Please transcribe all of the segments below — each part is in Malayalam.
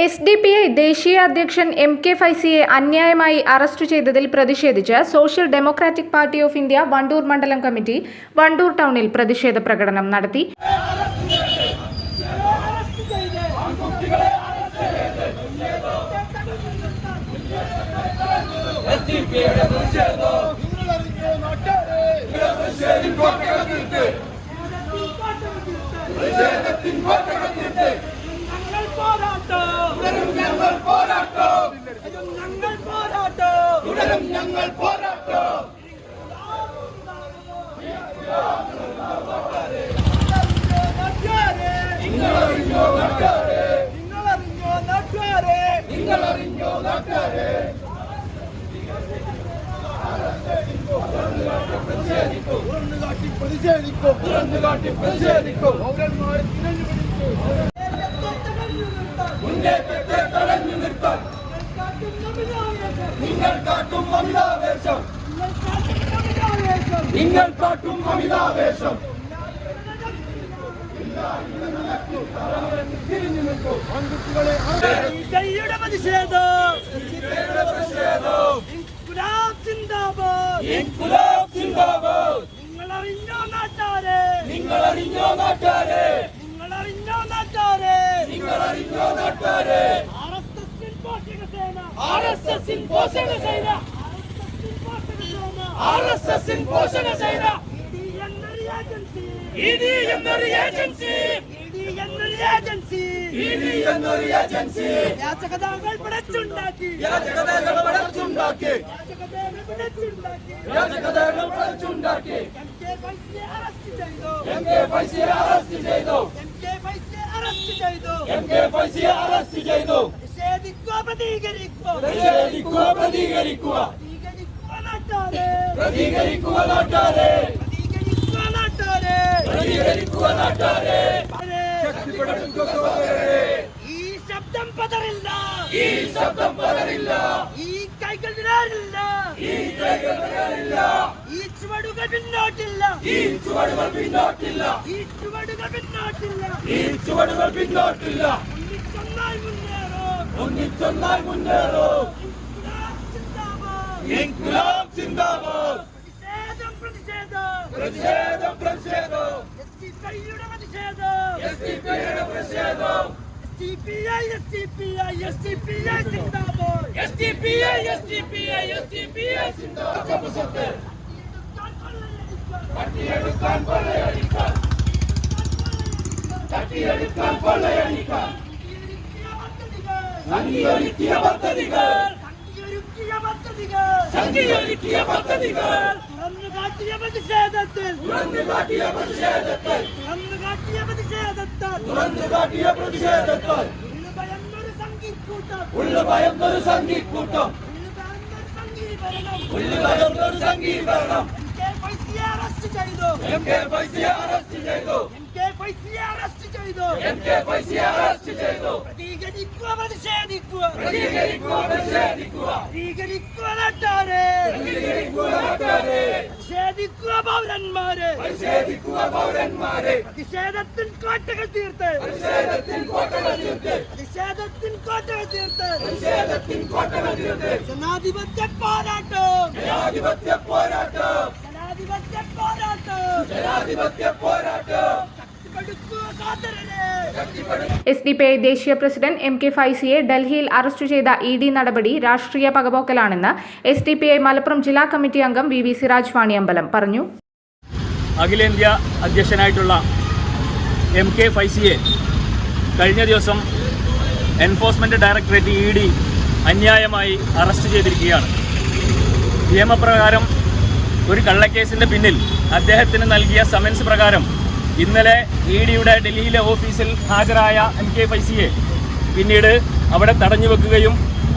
എസ് ഡി പി ഐ ദേശീയ അധ്യക്ഷൻ എം കെ ഫൈസിയെ അന്യായമായി അറസ്റ്റ് ചെയ്തതിൽ പ്രതിഷേധിച്ച് social democratic party of India Wandoor മണ്ഡലം കമ്മിറ്റി വണ്ടൂർ ടൗണിൽ പ്രതിഷേധ പ്രകടനം നടത്തി പോരാട്ടം തുടരും ഞങ്ങൾ പോരാട്ടം ഞങ്ങൾ പോരാട്ടം തുടരും ഞങ്ങൾ പോരാട്ടം. നിങ്ങളറിഞ്ഞോ നാട്ടുകാരെ? നിങ്ങളറിഞ്ഞോ നാട്ടുകാരെ? നിങ്ങളറിഞ്ഞോ നാട്ടുകാരെ തുറന്നു കാട്ടി പ്രതിഷേധിക്കും തുറന്നു കാട്ടി പ്രതിഷേധിക്കും പൗരന്മാർ തിരഞ്ഞു മുന്നേറ്റത്തെ തടഞ്ഞു നിർത്താൻ നിങ്ങൾ കാട്ടും അമിതാവേശം. നിങ്ങൾ കാട്ടും അമിതാവേശം. ഇന്ത്യയുടെ പ്രതിഷേധം ഇൻകുലാബ് സിന്ദാബാദ് ഇൻകുലാബ് സിന്ദാബാദ് നിങ്ങൾ അറിഞ്ഞോ നാട്ടാരെ നിങ്ങൾ അറിഞ്ഞോ നാട്ടാരെ നിങ്ങൾ അറിഞ്ഞോ നാട്ടാരെ നിങ്ങൾ അറിഞ്ഞോ നാട്ടാരെ ആർഎസ്എസിൻ ചെയ്ത ആർ എസ് എസിൻ പോഷണ ഏജൻസി ഇഡി എന്നൊരു ഏജൻസി. എന്നൊരു ഏജൻസി. വ്യാജകഥകൾ പടച്ചുണ്ടാക്കി. വ്യാജകഥകൾ പടച്ചുണ്ടാക്കി. വ്യാജകഥകൾ പടച്ചുണ്ടാക്കി. എം കെ ഫൈസിയെ അറസ്റ്റ് ചെയ്തു. എം കെ ഫൈസിയെ അറസ്റ്റ് ചെയ്തു. എം കെ ഫൈസിയെ അറസ്റ്റ് ചെയ്തു. എം കെ ഫൈസിയെ അറസ്റ്റ് ചെയ്തു. പ്രതികരിക്കുക പ്രതികരിക്കുക. പ്രതികരിക്കുക നാട്ടാരെ. പ്രതികരിക്കുക നാട്ടാരെ. പ്രതികരിക്കുക നാട്ടാരെ. ഈ ശബ്ദം പതറില്ല. ഈ ശബ്ദം പതറില്ല. ഈ കൈകൾ വിടാറില്ല. ഈ കൈകൾ വിടാറില്ല. ഈ ചുവടുകൾ പിന്നോട്ടില്ല. ഈ ചുവടുകൾ പിന്നോട്ടില്ല. ഈ ചുവടുകൾ പിന്നോട്ടില്ല. ഈ ചുവടുകൾ പിന്നോട്ടില്ല. ഒന്നിച്ചൊന്നായി മുന്നേറോ ഒന്നിച്ചൊന്നായി മുന്നേറോ. ഇൻകുലാബ് സിന്ദാബാദ്. പ്രതിഷേധം പ്രതിഷേധം. പ്രതിഷേധം പ്രതിഷേധം. എസ്ഡിപിഐയുടെ പ്രതിഷേധം. എസ്ഡിപിഐയുടെ പ്രതിഷേധം. എസ്ഡിപിഐ എസ്ഡിപിഐ എസ്ഡിപിഐ സിന്ദാബാദ്. എസ്ഡിപിഐ എസ്ഡിപിഐ എസ്ഡിപിഐ സിന്ദാബാദ്. തട്ടിയെടുക്കാൻ കൊള്ളയടിക്കാൻ തട്ടിയെടുക്കാൻ കൊള്ളയടിക്കാൻ സംഘിയൊരുക്കിയ പദ്ധതികൾ. സംഘിയൊരുക്കിയ പദ്ധതികൾ. സംഘിയൊരുക്കിയ പദ്ധതികൾ. തുറന്നു കാട്ടിയ പ്രതിഷേധത്തിൽ. തുറന്നു കാട്ടിയ പ്രതിഷേധത്തിൽ. തുറന്നു കാട്ടിയ പ്രതിഷേധത്തിൽ. തുറന്നു കാട്ടിയ പ്രതിഷേധത്തിൽ. ഉള്ളുഭയന്നൊരു സംഘിക്കൂട്ടം. ഉള്ളുഭയന്നൊരു സംഘിക്കൂട്ടം. ഉള്ളുഭയന്നൊരു സംഘീകരണം. എം കെ ഫൈസിയെ അറസ്റ്റ് ചെയ്തു. എം കെ ഫൈസിയെ അറസ്റ്റ് ചെയ്തു. എം കെ ഫൈസിയെ അറസ്റ്റ് ചെയ്തു. എം കെ ഫൈസിയെ അറസ്റ്റ് ചെയ്തു. പ്രതികരിക്കുക പ്രതിഷേധിക്കുക. പ്രതികരിക്കുക പ്രതിഷേധിക്കുക. പ്രതികരിക്കുക നാട്ടാരെ പ്രതികരിക്കുക നാട്ടാരെ പ്രതിഷേധിക്കുക പൗരന്മാരെ. പ്രതിഷേധിക്കുക പൗരന്മാരെ. പ്രതിഷേധത്തിൽ കോട്ടകൾ തീർത്ത്. പ്രതിഷേധത്തിൽ കോട്ടകൾ തീർത്ത്. പ്രതിഷേധത്തിൽ കോട്ടകൾ തീർത്ത്. പ്രതിഷേധത്തിൽ കോട്ടകൾ തീർത്ത്. ജനാധിപത്യ പോരാട്ടം. ജനാധിപത്യ പോരാട്ടം. ജനാധിപത്യ എസ് ഡി പി ഐ ദേശീയ പ്രസിഡന്റ് എം കെ ഫൈസിയെ ഡൽഹിയിൽ അറസ്റ്റ് ചെയ്ത ഇ ഡി നടപടി രാഷ്ട്രീയ പകപോക്കലാണെന്ന് S D P I Malappuram ജില്ലാ കമ്മിറ്റി അംഗം വി വി സിറാജ് വാണിയമ്പലം പറഞ്ഞു. അഖിലേന്ത്യാ അധ്യക്ഷനായിട്ടുള്ള എം കെ ഫൈസിയെ കഴിഞ്ഞ ദിവസം എൻഫോഴ്സ്മെന്റ് ഡയറക്ടറേറ്റ് ഇ ഡി അന്യായമായി അറസ്റ്റ് ചെയ്തിരിക്കുകയാണ്. നിയമപ്രകാരം ഒരു കള്ളക്കേസിന്റെ പിന്നിൽ അദ്ദേഹത്തിന് നൽകിയ സമൻസ് പ്രകാരം ഇന്നലെ ഇ ഡിയുടെ ഡൽഹിയിലെ ഓഫീസിൽ ഹാജരായ എം കെ ഫൈസിയെ പിന്നീട് അവിടെ തടഞ്ഞു വെക്കുകയും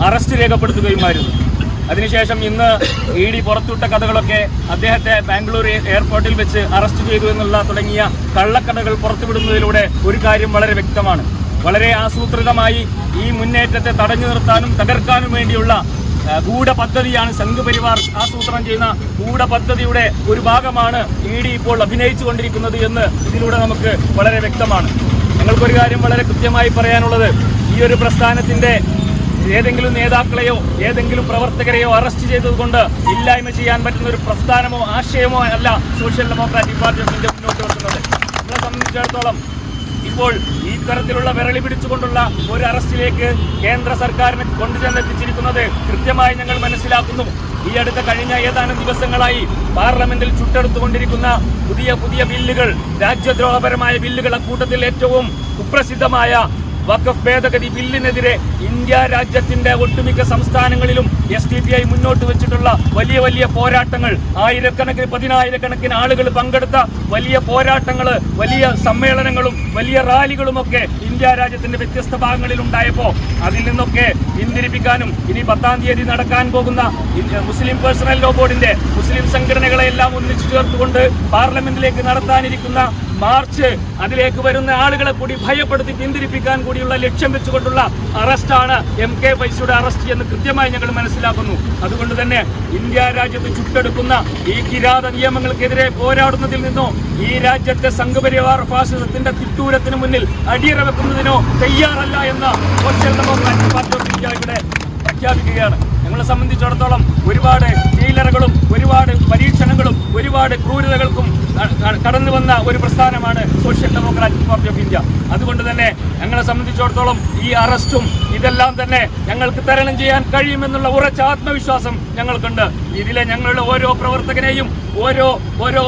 അറസ്റ്റ് രേഖപ്പെടുത്തുകയുമായിരുന്നു. അതിനുശേഷം ഇന്ന് ഇ ഡി പുറത്തുവിട്ട കഥകളൊക്കെ അദ്ദേഹത്തെ ബാംഗ്ലൂർ എയർപോർട്ടിൽ വെച്ച് അറസ്റ്റ് ചെയ്തു എന്നുള്ള തുടങ്ങിയ കള്ളക്കഥകൾ പുറത്തുവിടുന്നതിലൂടെ ഒരു കാര്യം വളരെ വ്യക്തമാണ്. വളരെ ആസൂത്രിതമായി ഈ മുന്നേറ്റത്തെ തടഞ്ഞു നിർത്താനും തകർക്കാനും വേണ്ടിയുള്ള ആ, ഗൂഢപദ്ധതിയാണ് സംഘപരിവാർ ആസൂത്രണം ചെയ്യുന്ന ഗൂഢപദ്ധതിയുടെ ഒരു ഭാഗമാണ് ഇ ഡി ഇപ്പോൾ അഭിനയിച്ചു കൊണ്ടിരിക്കുന്നത് എന്ന് ഇതിലൂടെ നമുക്ക് വളരെ വ്യക്തമാണ്. ഞങ്ങൾക്കൊരു കാര്യം വളരെ കൃത്യമായി പറയാനുള്ളത്. ഈ ഒരു പ്രസ്ഥാനത്തിന്റെ ഏതെങ്കിലും നേതാക്കളെയോ ഏതെങ്കിലും പ്രവർത്തകരെയോ അറസ്റ്റ് ചെയ്തതുകൊണ്ട് ഇല്ലായ്മ ചെയ്യാൻ പറ്റുന്ന ഒരു പ്രസ്ഥാനമോ ആശയമോ അല്ല social democratic party of India മുന്നോട്ട് വെക്കുന്നത്. നമ്മളെ സംബന്ധിച്ചിടത്തോളം ഇപ്പോൾ ഈ തരത്തിലുള്ള വിരളി പിടിച്ചുകൊണ്ടുള്ള ഒരു അറസ്റ്റിലേക്ക് കേന്ദ്ര സർക്കാരിനെ കൊണ്ടുചെന്നെത്തിച്ചിരിക്കുന്നത് കൃത്യമായി ഞങ്ങൾ മനസ്സിലാക്കുന്നു. ഈ അടുത്ത കഴിഞ്ഞ ഏതാനും ദിവസങ്ങളായി പാർലമെന്റിൽ ചുട്ടെടുത്തുകൊണ്ടിരിക്കുന്ന പുതിയ പുതിയ ബില്ലുകൾ രാജ്യദ്രോഹപരമായ ബില്ലുകൾ അക്കൂട്ടത്തിൽ ഏറ്റവും കുപ്രസിദ്ധമായ വഖഫ് ഭേദഗതി ബില്ലിനെതിരെ ഇന്ത്യ രാജ്യത്തിന്റെ ഒട്ടുമിക്ക സംസ്ഥാനങ്ങളിലും എസ് ഡി പി ഐ മുന്നോട്ട് വെച്ചിട്ടുള്ള വലിയ വലിയ പോരാട്ടങ്ങൾ. ആയിരക്കണക്കിന് പതിനായിരക്കണക്കിന് ആളുകൾ പങ്കെടുത്ത വലിയ പോരാട്ടങ്ങൾ വലിയ സമ്മേളനങ്ങളും വലിയ റാലികളും ഒക്കെ ഇന്ത്യ രാജ്യത്തിന്റെ വ്യത്യസ്ത ഭാഗങ്ങളിൽ ഉണ്ടായപ്പോൾ അതിൽ നിന്നൊക്കെ പിന്തിരിപ്പിക്കാനും ഇനി പത്താം തീയതി നടക്കാൻ പോകുന്ന മുസ്ലിം പേഴ്സണൽ ലോ ബോർഡിന്റെ മുസ്ലിം സംഘടനകളെ എല്ലാം ഒന്നിച്ചു ചേർത്തുകൊണ്ട് പാർലമെന്റിലേക്ക് നടത്താനിരിക്കുന്ന മാർച്ച് അതിലേക്ക് വരുന്ന ആളുകളെ കൂടി ഭയപ്പെടുത്തി പിന്തിരിപ്പിക്കാൻ കൂടിയുള്ള ലക്ഷ്യം വെച്ചുകൊണ്ടുള്ള അറസ്റ്റാണ് എം കെ ഫൈസിയുടെ അറസ്റ്റ് എന്ന് കൃത്യമായി ഞങ്ങൾ മനസ്സിലാക്കുന്നു. അതുകൊണ്ട് തന്നെ ഇന്ത്യ രാജ്യത്ത് ചുട്ടെടുക്കുന്ന ഈ കിരാത നിയമങ്ങൾക്കെതിരെ പോരാടുന്നതിൽ നിന്നോ ഈ രാജ്യത്തെ സംഘപരിവാർ ഫാസിസത്തിന്റെ തിട്ടൂരത്തിന് മുന്നിൽ അടിയറ വെക്കുന്നതിനോ തയ്യാറല്ല എന്ന ഡെമോക്രാറ്റിക് പാർട്ടി ഓഫ് ഇന്ത്യ ഇവിടെ പ്രഖ്യാപിക്കുകയാണ്. ഞങ്ങളെ സംബന്ധിച്ചിടത്തോളം ഒരുപാട് ജയിലറുകളും ഒരുപാട് പരീക്ഷണങ്ങളും ഒരുപാട് ക്രൂരതകൾക്കും കടന്നു വന്ന ഒരു പ്രസ്ഥാനമാണ് social democratic party of India. അതുകൊണ്ട് തന്നെ സംബന്ധിച്ചിടത്തോളം ഈ അറസ്റ്റും ഇതെല്ലാം തന്നെ ഞങ്ങൾക്ക് തരണം ചെയ്യാൻ കഴിയുമെന്നുള്ള ഉറച്ച ആത്മവിശ്വാസം ഞങ്ങൾക്കുണ്ട്. ഇതിലെ ഞങ്ങളുടെ ഓരോ പ്രവർത്തകനെയും ഓരോ ഓരോ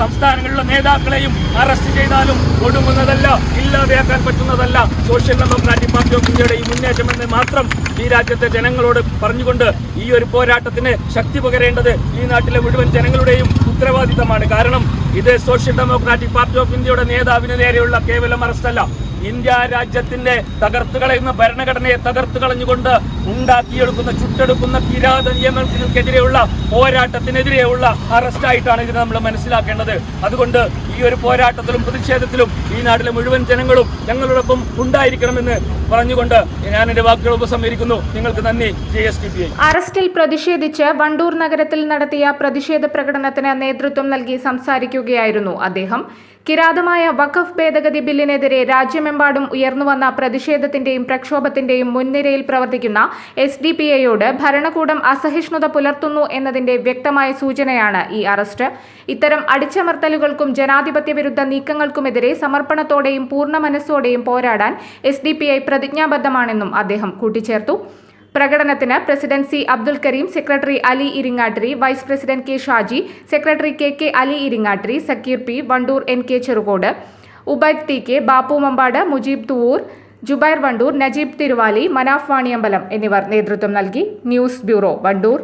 സംസ്ഥാനങ്ങളിലെ നേതാക്കളെയും അറസ്റ്റ് ചെയ്താലും ഒടുങ്ങുന്നതല്ല ഇല്ലാതെയാക്കാൻ പറ്റുന്നതല്ല. സോഷ്യൽ ഡെമോക്രാറ്റിക് പാർട്ടി ഓഫ് ഇന്ത്യയുടെ ഈ മുന്നേറ്റമെന്ന് മാത്രം ഈ രാജ്യത്തെ ജനങ്ങളോട് പറഞ്ഞുകൊണ്ട് ഈ ഒരു പോരാട്ടത്തിന് ശക്തി പകരേണ്ടത് ഈ നാട്ടിലെ മുഴുവൻ ജനങ്ങളുടെയും ഉത്തരവാദിത്തമാണ്. കാരണം ഇത് സോഷ്യൽ ഡെമോക്രാറ്റിക് പാർട്ടി ഓഫ് ഇന്ത്യയുടെ നേതാവിന് നേരെയുള്ള കേവലം അറസ്റ്റല്ല. ഇന്ത്യ രാജ്യത്തിന്റെ തകർത്ത് കളയുന്ന ഭരണഘടനയെ തകർത്ത് കളഞ്ഞുകൊണ്ട് ഉണ്ടാക്കിയെടുക്കുന്ന ചുട്ടെടുക്കുന്ന കിരാത നിയമങ്ങൾക്കെതിരെയുള്ള പോരാട്ടത്തിനെതിരെയുള്ള അറസ്റ്റായിട്ടാണ് ഇതിനെ നമ്മൾ മനസ്സിലാക്കേണ്ടത്. അതുകൊണ്ട് ഈ ഒരു പോരാട്ടത്തിലും പ്രതിഷേധത്തിലും ഈ നാട്ടിലെ മുഴുവൻ ജനങ്ങളും ഞങ്ങളോടൊപ്പം ഉണ്ടായിരിക്കണമെന്ന് പറഞ്ഞുകൊണ്ട് ഞാൻ എന്റെ വാക്കുകൾ ഉപസംഹരിക്കുന്നു. നിങ്ങൾക്ക് നന്ദി. ജെ എസ് ടി പി അറസ്റ്റിൽ പ്രതിഷേധിച്ച് വണ്ടൂർ നഗരത്തിൽ നടത്തിയ പ്രതിഷേധ പ്രകടനത്തിന് നേതൃത്വം നൽകി സംസാരിക്കുകയായിരുന്നു അദ്ദേഹം. കിരാതമായ വഖഫ് ഭേദഗതി ബില്ലിനെതിരെ രാജ്യമെമ്പാടും ഉയർന്നുവന്ന പ്രതിഷേധത്തിന്റെയും പ്രക്ഷോഭത്തിന്റെയും മുൻനിരയിൽ പ്രവർത്തിക്കുന്ന എസ് ഡി പി ഐയോട് ഭരണകൂടം അസഹിഷ്ണുത പുലർത്തുന്നു എന്നതിന്റെ വ്യക്തമായ സൂചനയാണ് ഈ അറസ്റ്റ്. ഇത്തരം അടിച്ചമർത്തലുകൾക്കും ജനാധിപത്യ വിരുദ്ധ നീക്കങ്ങൾക്കുമെതിരെ സമർപ്പണത്തോടെയും പൂർണ മനസ്സോടെയും പോരാടാൻ എസ് പ്രതിജ്ഞാബദ്ധമാണെന്നും അദ്ദേഹം കൂട്ടിച്ചേർത്തു. പ്രകടനത്തിന് president C Abdul Karim secretary Ali Iringattiri vice president K Shaji secretary K K Ali Iringattiri Sakkeer P Wandoor N K Cherukode Ubaid T K Bappu Mampad Mujeeb Thuvvur Jubair Wandoor Najeeb Thiruvali Manaf Vaniyambalam എന്നിവർ നേതൃത്വം നൽകി. News bureau Wandoor.